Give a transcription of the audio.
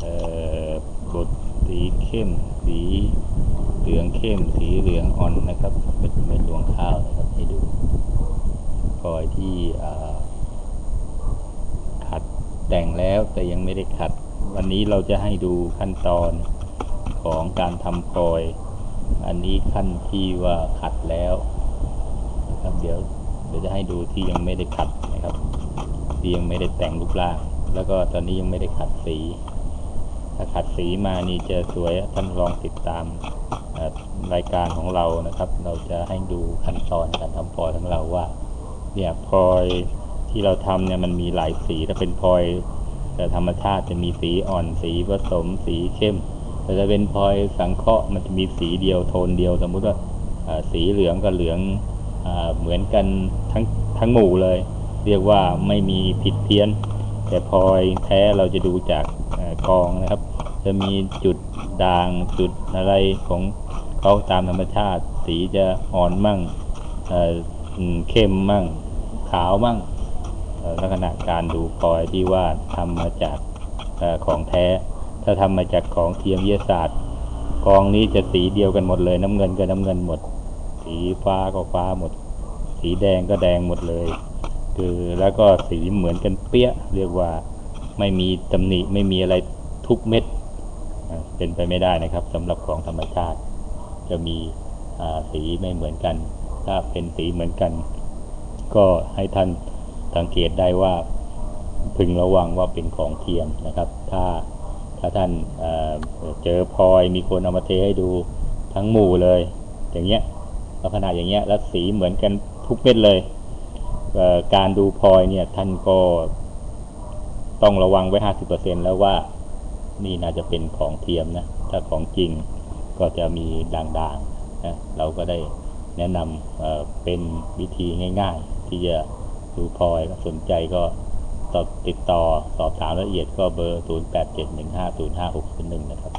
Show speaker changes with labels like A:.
A: เอ่อบดสีเข้มสีเหลืองเข้มสีเหลืองอ่อนนะครับเป็นเม็ดรวงข้าวนะครับให้ดูพลอยที่ขัดแต่งแล้วแต่ยังไม่ได้ขัด วันนี้เราจะให้ดูขั้นตอนของการทำพลอย อันนี้ขั้นที่ว่าขัดแล้วนะครับเดี๋ยวเดี๋ยวจะให้ดูที่ยังไม่ได้ขัดนะครับที่ยังไม่ได้แต่งรูปร่าง แล้วก็ตอนนี้ยังไม่ได้ขัดสี ถ้าขัดสีมานี่จะสวยท่านลองติดตามรายการของเรานะครับ เราจะให้ดูขั้นตอนการทำพลอยของเราว่าเนี่ยพลอยที่เราทำเนี่ยมันมีหลายสีถ้าเป็นพลอยแต่ธรรมชาติจะมีสีอ่อนสีผสมสีเข้ม แต่ถ้าเป็นพลอยสังเคราะห์มันจะมีสีเดียวโทนเดียวสมมุติว่าสีเหลืองกับเหลืองอเหมือนกันทั้งทั้งหมู่เลย เรียกว่าไม่มีผิดเพี้ยน แต่พลอยแท้เราจะดูจากอกองนะครับ จะมีจุดด่างจุดอะไรของเขาตามธรรมชาติ สีจะอ่อนมั่งเเข้มมั่ง ขาวมั่งลักษณะการดูพลอยที่ว่าทำมาจากอของแท้ ถ้าทำมาจากของเทียมวิทยาศาสตร์ กองนี้จะสีเดียวกันหมดเลย น้ำเงินก็น้ำเงินหมด สีฟ้าก็ฟ้าหมด สีแดงก็แดงหมดเลย คือแล้วก็สีเหมือนกันเปี้ยเรียกว่าไม่มีตำหนิไม่มีอะไรทุกเม็ด เป็นไปไม่ได้นะครับสำหรับของธรรมชาติ จะมีสีไม่เหมือนกัน ถ้าเป็นสีเหมือนกัน ก็ให้ท่านสังเกตได้ว่าพึงระวังว่าเป็นของเทียมนะครับ ถ้าถ้าท่านเอ่อเจอพลอยมีคนเอามาเทให้ดูทั้งหมู่เลย อย่างเงี้ยลักษณะอย่างเงี้ยแล้วสีเหมือนกันทุกเม็ดเลยเอ่อการดูพลอยเนี่ยท่านก็ต้องระวังไว้ห้าสิบเปอร์เซ็นแล้วว่า นี่น่าจะเป็นของเทียมนะ ถ้าของจริงก็จะมีด่างๆนะเราก็ได้แนะนำเเป็นวิธีง่าย ๆ ที่จะดูพลอยสนใจก็ติดต่อสอบถามรายละเอียดก็เบอร์ 0871505601 นะครับ